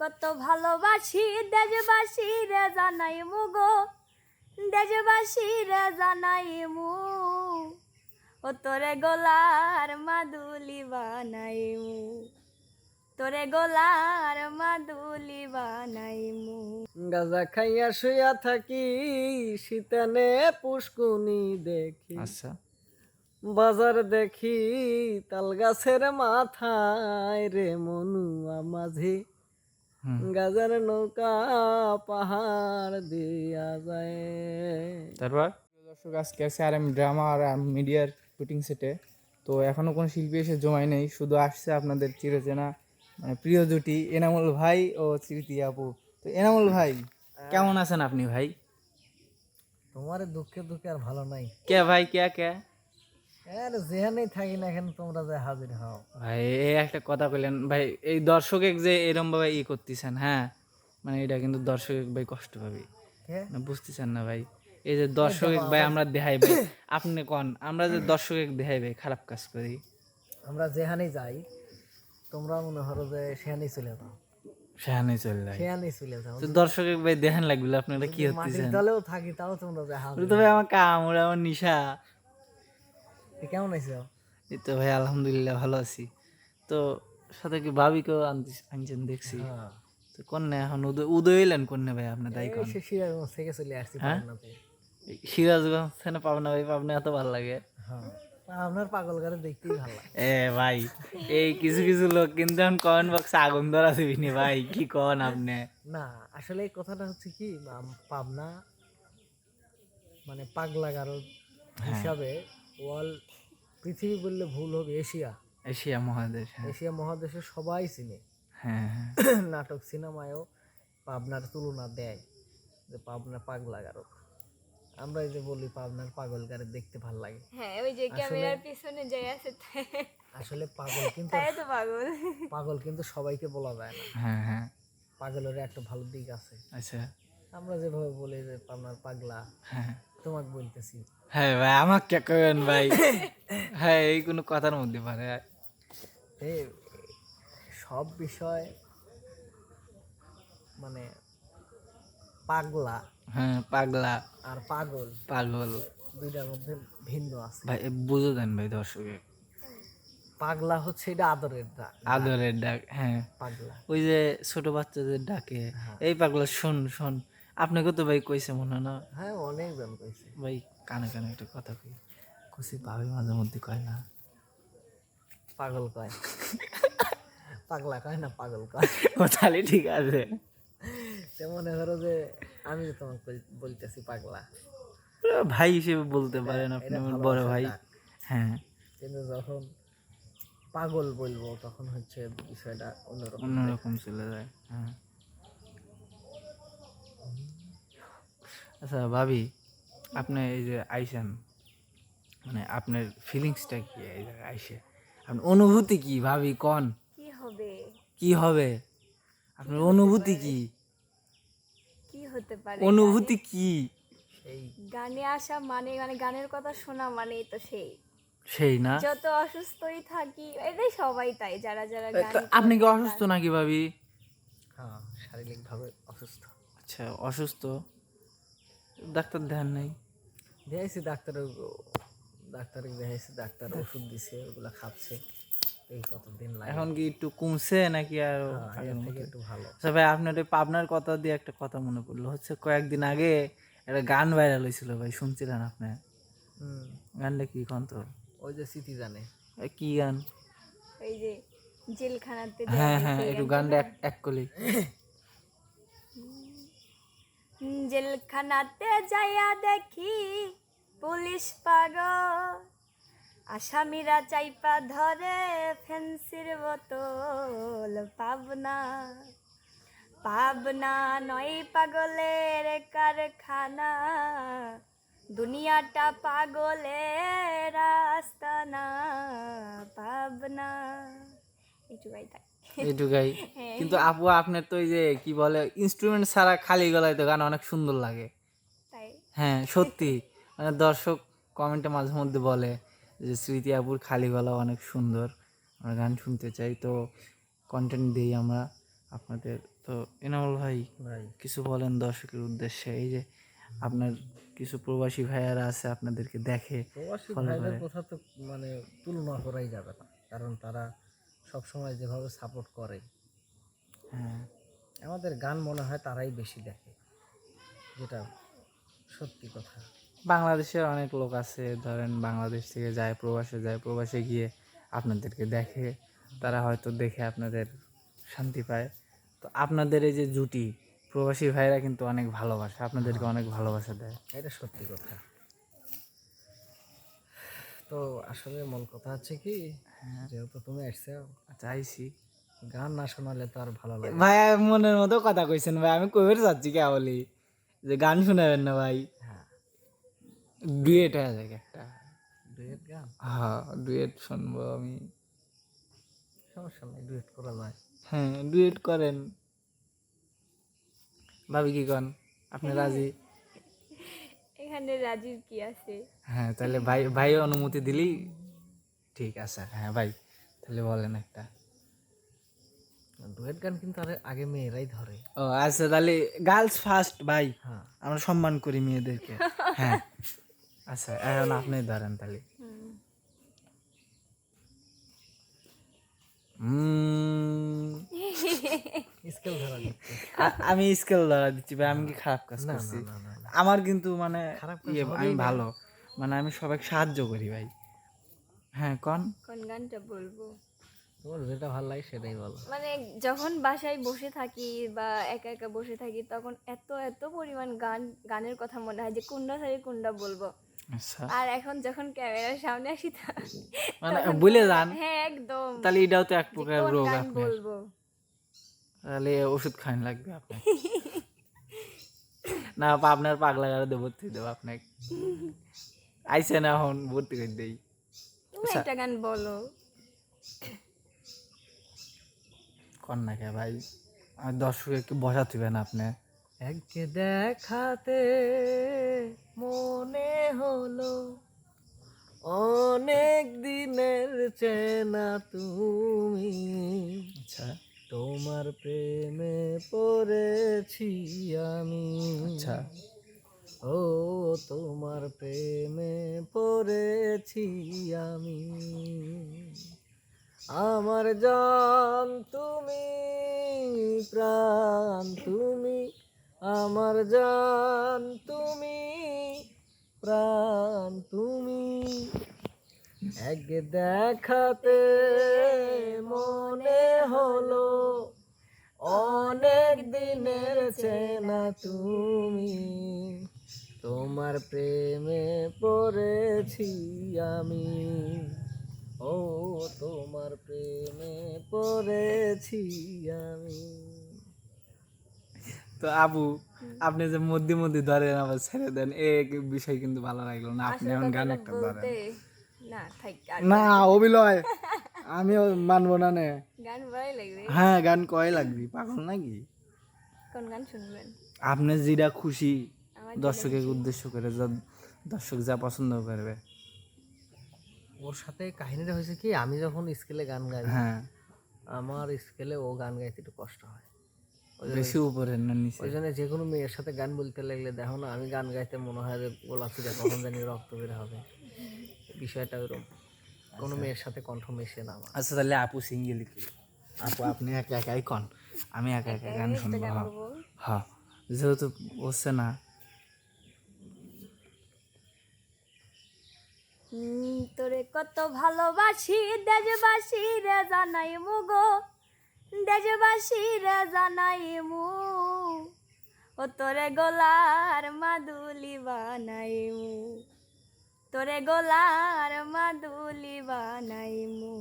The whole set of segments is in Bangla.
কত ভালোবাসি দেশবাসী রে জানাই মুগো দেশবাসী রে জানাই মু। ও তোরে গোলার মাদুলি বানাই মু তোরে গোলার মাদুলি বানাই মু। গাজা খাইয়া শুয়া থাকি শীতানে পুষ্কুনি দেখি। আচ্ছা। বাজার দেখি তাল গাছের মাথায় রে মনুয়া মাঝি। গাজার নৌকা পাহাড় দিয়া যায়। তারপর? দর্শক আজকে আছে আর এম ড্রামা আর মিডিয়ার শুটিং সেটে তো এখনও কোনো শিল্পী এসে জমাই নেই শুধু আসছে আপনাদের চিরচেনা মানে প্রিয় জুটি এনামুল ভাই ও স্মৃতি আপু। তো এনামুল ভাই কেমন আছেন আপনি ভাই? তোমার দুঃখে দুঃখে আর ভালো নাই। কে ভাই কে কে? যেখানেই থাকি না কেন তোমরা যে হাজির হও। ভাই এই একটা কথা কইলেন ভাই এই দর্শকে যে এরম ভাবে ই করতেছেন হ্যাঁ? মানে এটা কিন্তু দর্শক ভাই কষ্ট পাবে না বুঝতেছেন না ভাই? এই যে দর্শক ভাই আমরা দেখাই ভাই। আপনি কন? আমরা যে দর্শক দেখাই ভাই খারাপ কাজ করি। আমরা যেখানেই যাই তোমরা মনে করো যে সেখানেই চলে যাও। চলে সেখানেই চলে যাও। তো দর্শক ভাই দেখেন লাগবে আপনারা কি হতেছেন তলেও থাকি তাও তোমরা যে আমার কাম ওরা আমার নিশা। কেমন আছো এই তো ভাই আলহামদুলিল্লাহ ভালো আছি। তো সাথে কি ভাবিকেও আনছেন দেখছি। হ্যাঁ। তো কন্যা এখন উদয় কন্যা ভাই আপনার কোন সিরাজগঞ্জ থেকে চলে আসছি হ্যাঁ? সিরাজগঞ্জ থেকে পাবনা ভাই পাবনা এত ভালো লাগে। হ্যাঁ। আপনার পাগল গারে দেখতেই ভালো এ ভাই এই কিছু কিছু লোক কিন্তু এখন কমেন্ট বক্সে আগুন ধরা দিবিনি ভাই কি কন আপনি? না আসলে এই কথাটা হচ্ছে কি পাবনা মানে পাগলা গারো হিসাবে ওয়াল পৃথিবী বললে ভুল হবে এশিয়া। এশিয়া মহাদেশ হ্যাঁ। এশিয়া মহাদেশে সবাই চিনে। হ্যাঁ হ্যাঁ। নাটক সিনেমায়ও পাবনার তুলনা দেয় যে পাবনা পাগলা গারো আমরা এই যে বলি পাবনার পাগল গারে দেখতে ভালো লাগে। হ্যাঁ ওই যে ক্যামেরার পিছনে যাই আছে আসলে পাগল কিন্তু তো পাগল। পাগল কিন্তু সবাইকে বলা যায় না। হ্যাঁ হ্যাঁ। পাগলের একটা ভালো দিক আছে। আচ্ছা। আমরা যেভাবে বলি যে পাবনার পাগলা হ্যাঁ। তোমাকে বলতেছি। হ্যাঁ ভাই আমাকে কে কবেন ভাই? হ্যাঁ এই কোনো কথার মধ্যে পারে এই সব বিষয় মানে পাগলা। হ্যাঁ পাগলা। আর পাগল। পাগল। দুইটার মধ্যে ভিন্ন আছে। ভাই বুঝো দেন ভাই দর্শকে। পাগলা হচ্ছে এটা আদরের ডাক। আদরের ডাক হ্যাঁ। পাগলা। ওই যে ছোট বাচ্চাদের ডাকে। এই পাগলা শোন শোন। আপনাকে তো ভাই কইছে মনে হয় না? হ্যাঁ অনেকজন কইছে। ভাই কানে কানে একটা কথা কই। খুশি ভাবি মাঝে মধ্যে কয় না? পাগল কয়। পাগলা কয় না পাগল কয়। ও তাহলে ঠিক আছে। সে মনে করো যে আমি যে তোমাকে বলতেছি পাগলা। ভাই হিসেবে বলতে পারেন আপনি আমার বড় ভাই। হ্যাঁ। কিন্তু যখন পাগল বলব তখন হচ্ছে বিষয়টা অন্যরকম। অন্যরকম চলে যায় হ্যাঁ। আচ্ছা ভাবি আপনি এই যে আইসেন মানে আপনার ফিলিংসটা কি এই জায়গায় আইসে? আপনার অনুভূতি কি ভাবি কন? কি হবে? কি হবে? আপনার অনুভূতি কি? কি হতে পারে অনুভূতি কি? গানে আসা মানে মানে গানের কথা শোনা মানেই তো সেই। সেই না? যত অসুস্থই থাকি এটাই সবাই তাই যারা যারা গান আপনি কি অসুস্থ নাকি ভাবি? হ্যাঁ শারীরিকভাবে অসুস্থ। আচ্ছা অসুস্থ। ডাক্তার ধ্যান নেই। দেখাইছি ডাক্তার ডাক্তারকে দেখাইছি ডাক্তার ওষুধ দিছে ওগুলা খাচ্ছে। এই কতদিন লাগে? এখন কি একটু কমছে নাকি আর হ্যাঁ, একটু ভালো। আচ্ছা ভাই আপনার ওই পাবনার কথা দিয়ে একটা কথা মনে পড়ল। হচ্ছে কয়েকদিন আগে একটা গান ভাইরাল হয়েছিল ভাই শুনছিলেন আপনি? গানটা কি কন তো? ওই যে স্মৃতি জানে। কি গান? ওই যে জেলখানাতে হ্যাঁ হ্যাঁ একটু গানটা এক কলি। জেলখানাতে যাইয়া দেখি পুলিশ পাগল। আসামিরা চাইপা ধরে ফেন্সির বোতল, পাবনা। পাবনা নয় পাগলের কারখানা, দুনিয়াটা পাগলের আস্তানা, পাবনা। এইটুকাই তাই। একটু গাই। কিন্তু আপু আপনার তো ওই যে কি বলে ইনস্ট্রুমেন্ট ছাড়া খালি গলায় তো গান অনেক সুন্দর লাগে। হ্যাঁ সত্যি। মানে দর্শক কমেন্টে মাঝে মধ্যে বলে যে স্মৃতি আপুর খালি গলা অনেক সুন্দর। আমরা গান শুনতে চাই। তো কন্টেন্ট দিই আমরা আপনাদের। তো এনামুল ভাই ভাই। কিছু বলেন দর্শকের উদ্দেশ্যে? এই যে আপনার কিছু প্রবাসী ভাইয়ারা আছে আপনাদেরকে দেখে প্রবাসী ভাইদের কথা তো মানে তুলনা করাই যাবে না। কারণ তারা সব সময় যেভাবে সাপোর্ট করে। হ্যাঁ। আমাদের গান মনে হয় তারাই বেশি দেখে যেটা সত্যি কথা। বাংলাদেশের অনেক লোক আছে ধরেন বাংলাদেশ থেকে যায় প্রবাসে যায় প্রবাসে গিয়ে আপনাদেরকে দেখে তারা হয়তো দেখে আপনাদের শান্তি পায়। তো আপনাদের এই যে জুটি প্রবাসী ভাইরা কিন্তু অনেক ভালোবাসে আপনাদেরকে অনেক ভালোবাসা দেয়। এটা সত্যি কথা। তো আসলে মূল কথা হচ্ছে কি যেহেতু তুমি আসছো চাইছি গান না শোনালে তো আর ভালো লাগে। ভাই মনের মতো কথা কইছেন ভাই আমি কইবার যাচ্ছি কে বলি? যে গান শোনাবেন না ভাই। হ্যাঁ। ডুয়েট হয়ে যায় একটা। ডুয়েট গান? হ্যাঁ ডুয়েট শুনব আমি। সমস্যা নেই ডুয়েট করা যায়। হ্যাঁ ডুয়েট করেন। ভাবি কি কন? আপনি রাজি? এখানে রাজির কি আছে? হ্যাঁ তাহলে ভাই ভাই অনুমতি দিলি? ঠিক আছে হ্যাঁ ভাই তাহলে বলেন একটা। ডুয়েট গান কিন্তু আরে আগে মেয়েরাই ধরে। ও আচ্ছা তাহলে গার্লস ফার্স্ট ভাই। হ্যাঁ। আমরা সম্মান করি মেয়েদেরকে। হ্যাঁ। আচ্ছা এখন আপনি ধরেন তাহলে। হুম। স্কেল ধরা দিচ্ছে। আমি স্কেল ধরা দিচ্ছি ভাই আমি কি খারাপ কাজ করছি? আমার কিন্তু মানে ইয়ে আমি ভালো। মানে আমি সবাইকে সাহায্য করি ভাই। হ্যাঁ কন? কোন গানটা বলব? তোমার যেটা ভালো লাগে সেটাই বলো। মানে যখন বাসায় বসে থাকি বা একা একা বসে থাকি তখন এত এত পরিমাণ গান গানের কথা মনে হয় যে কোনটা সারি কোনটা বলব। আচ্ছা। আর এখন যখন ক্যামেরার সামনে আসি তা- মানে বলে যান। হ্যাঁ একদম। তাহলে এটাও তো এক প্রকার রোগ বলব? তাহলে ওষুধ খাইন লাগবে আপনার। না আপা, আপনার পাগলা গাড়িতে ভর্তি দেবো আপনাকে। আইসে না এখন ভর্তি করে দেই। তুমি একটা গান বলো। কন না কে ভাই? আর দর্শক একটু বসা থিবেন আপনি। এককে দেখাতে মনে হলো অনেক দিনের চেনা তুমি। আচ্ছা। তোমার প্রেমে পড়েছি আমি। আচ্ছা। ও তোমার প্রেমে পড়েছি আমি। আমার জান তুমি প্রাণ তুমি আমার জান তুমি প্রাণ তুমি। এক দেখাতে মনে হলো অনেক দিনের চেনা তুমি তোমার প্রেমে পড়েছি আমি। ও তোমার প্রেমে পড়েছি আমি। তো আবু আপনি যে মধ্যে মধ্যে ধরেন আবার ছেড়ে দেন এ বিষয় কিন্তু ভালো লাগল না। আপনি এমন গান একটা ধরেন। না অবিলয় আমিও মানবো না নে। গান ভালোই লাগবে। হ্যাঁ গান কয় লাগবি পাগল নাকি? কোন গান শুনবেন? আপনি যেটা খুশি দর্শকের উদ্দেশ্য করে যা দর্শক যা পছন্দ করবে। ওর সাথে কাহিনীটা হয়েছে কি আমি যখন স্কেলে গান গাই হ্যাঁ। আমার স্কেলে ও গান গাইতে একটু কষ্ট হয়। বেশি উপরে না নিচে? ওই জন্য যে কোনো মেয়ের সাথে গান বলতে লাগলে দেখো না আমি গান গাইতে মনে হয় যে গোলাপিটা কখন জানি রক্ত বের হবে। বিষয়টা ওরকম কোনো মেয়ের সাথে কণ্ঠ মেশে না আচ্ছা তাহলে আপু সিঙ্গেল কি? আপু আপনি একা একাই কন। আমি একা একা গান শুনব হ্যাঁ। হ্যাঁ যেহেতু হচ্ছে না। তোরে কত ভালোবাসি দেশবাসী রে জানাই মুগো দেশবাসী রে জানাই মু ও তোরে গোলার মাদুলি বানাই মু তোরে গোলার মাদুলি বানাই মু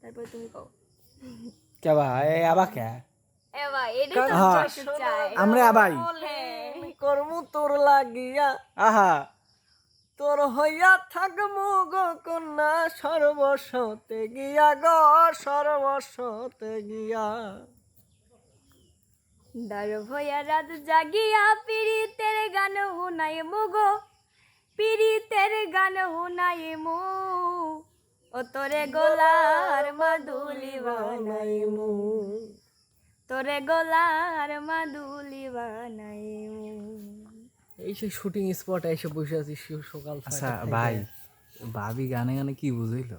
তারপর তুমি কও। কে এটাই তো হ্যাঁ। দর্শক চায় আমরা আবাই। আমি কর্ম তোর লাগিয়া। আহা। তোর হইয়া থাকব গো কন্যা সর্বসতে গিয়া গো সর্বসতে গিয়া। দার ভয়া রাত জাগিয়া পীড়িতের গান হুনাই মুগো পীড়িতের গান হুনাই মু ও তোরে গোলার মাদুলি বানাই বানাইমু তোরে গলার মাদুলি বানাই এই সেই শুটিং স্পটে এসে বসে আছি সকাল আচ্ছা ভাই ভাবি গানে গানে কি বুঝাইলো?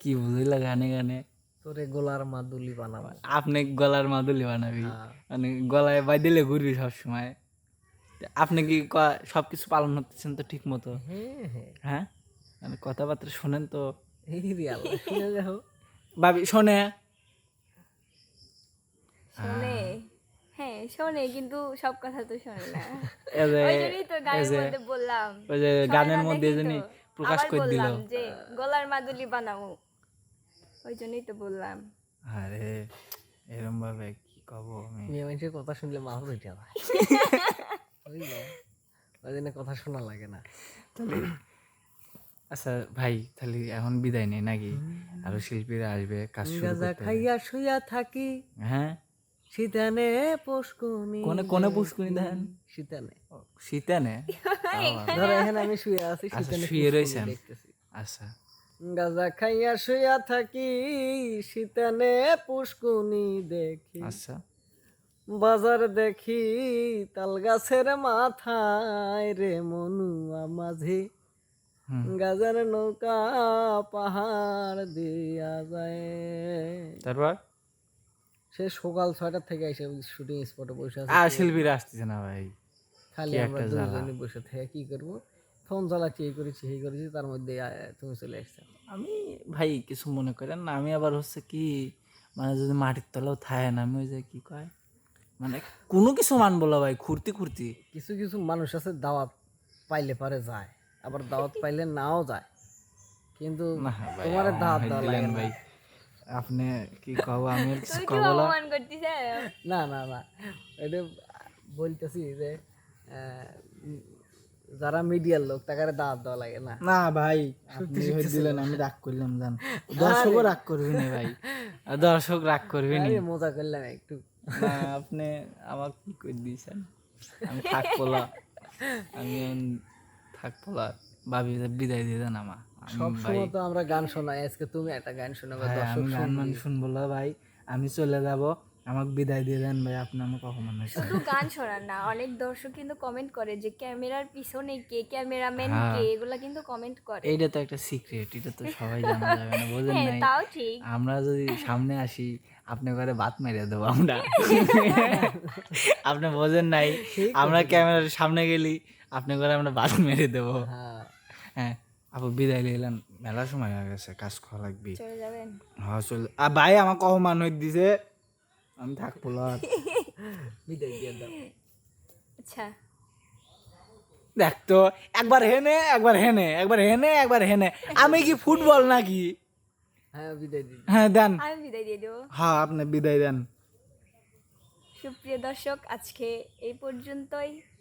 কি বুঝাইলো গানে গানে? তোরে গোলার মাদুলি বানাবো। আপনি গলার মাদুলি বানাবি। হ্যাঁ। মানে গলায় বাই দিলে ঘুরবি সবসময়। আপনি কি ক- সবকিছু পালন করতেছেন তো ঠিক মতো হ্যাঁ হ্যাঁ। হ্যাঁ? মানে কথাবার্তা শোনেন তো। এই রিয়াল শুনে দেখো। ভাবি শোনে। শোনে। হ্যাঁ শোনে কিন্তু সব কথা তো শোনে না। ওই জন্যই তো গানের মধ্যে বললাম। ওই যে গানের মধ্যে জানি প্রকাশ করে দিল। যে গলার মাদুলি বানাবো ওই জন্যই তো বললাম। আরে এরম ভাবে কি কব আমি? মেয়ে মানুষের কথা শুনলে মাথা যায় বুঝলে ওই জন্য কথা শোনা লাগে না। আচ্ছা ভাই তাহলে এখন বিদায় নেই নাকি? আরও শিল্পীরা আসবে কাজ শুরু গাজা করতে হবে। খাইয়া শুইয়া থাকি। হ্যাঁ? শীতানে পুষ্কুনি কোনে কোনে পুষ্কুনি দেন? শীতানে। শীতানে? ধরো এখানে আমি শুয়ে আছি আচ্ছা, শীতানে শুয়ে রয়েছেন। আচ্ছা। গাজা খাইয়া শুইয়া থাকি শীতানে পুষ্কুনি দেখি। আচ্ছা। বাজার দেখি তাল গাছের মাথায় রে মনুয়া মাঝি। গাজার নৌকা পাহাড় দিয়া যায়। তারপর? সে সকাল ছয়টা থেকে এসে শুটিং স্পটে বসে আছে। আর শিল্পীরা আসতেছে না ভাই। খালি আমরা দুজনে বসে থেকে কি করব? ফোন চালাচ্ছি এই করেছি এই করেছি তার মধ্যে তুমি চলে আসছো। আমি ভাই কিছু মনে করেন না আমি আবার হচ্ছে কি মানে যদি মাটির তলাও থায় না আমি ওই যে কি কয় মানে কোনো কিছু মানবো না ভাই খুঁড়তি খুঁড়তি কিছু কিছু মানুষ আছে দাওয়াত পাইলে পারে যায়। আবার দাওয়াত পাইলে নাও যায়। কিন্তু না ভাই তোমার দাওয়াত দেওয়া লাগে না। ভাই। আপনি কি কব আমি কব না। না না এটা বলতেছি যে আহ, যারা মিডিয়ার লোক তাকে দাওয়াত দেওয়া লাগে না। না ভাই আপনি দিলেন আমি রাগ করলাম জান। দর্শকও রাগ করবি না ভাই। দর্শক রাগ করবি না। মজা করলাম একটু। আপনি আমার কি করে দিয়েছেন? আমি থাকব আমি ভাবি বিদায় দিয়ে দেন আমার আমি সব ভাই সময় তো আমরা গান শোনাই আজকে তুমি একটা গান শোনাবে দর্শক গান মান শুনব ভাই আমি চলে যাব আমাকে বিদায় দিয়ে দেন ভাই আপনি আমাকে শুধু গান শোনার না অনেক দর্শক কিন্তু কমেন্ট করে যে ক্যামেরার পিছনে কে ক্যামেরাম্যান হ্যাঁ। কে এগুলা কিন্তু কমেন্ট করে। এইটা তো একটা সিক্রেট এটা তো সবাই জানা যাবে না বোঝেন হ্যাঁ নাই? তাও ঠিক। আমরা যদি সামনে আসি আপনি ঘরে ভাত মেরে দেবো আমরা। আপনি বোঝেন নাই আমরা ক্যামেরার সামনে গেলি আপনি করে আমরা বাস মেরে দেবো। হ্যাঁ। হ্যাঁ। আপু বিদায় নিলাম মেলা সময় হয়ে গেছে কাজ করা লাগবে। চলে যাবেন। হ্যাঁ চল আর ভাই আমাকে অপমান হয়ে দিছে। আমি থাকব আর। বিদায় দিয়ে দাও। আচ্ছা। দেখ তো একবার হেনে একবার হেনে একবার হেনে একবার হেনে। আমি কি ফুটবল নাকি? হ্যাঁ বিদায় দিই হ্যাঁ দেন। আমি বিদায় দিয়ে দেবো। হ্যাঁ আপনি বিদায় দেন। সুপ্রিয় দর্শক আজকে এই পর্যন্তই।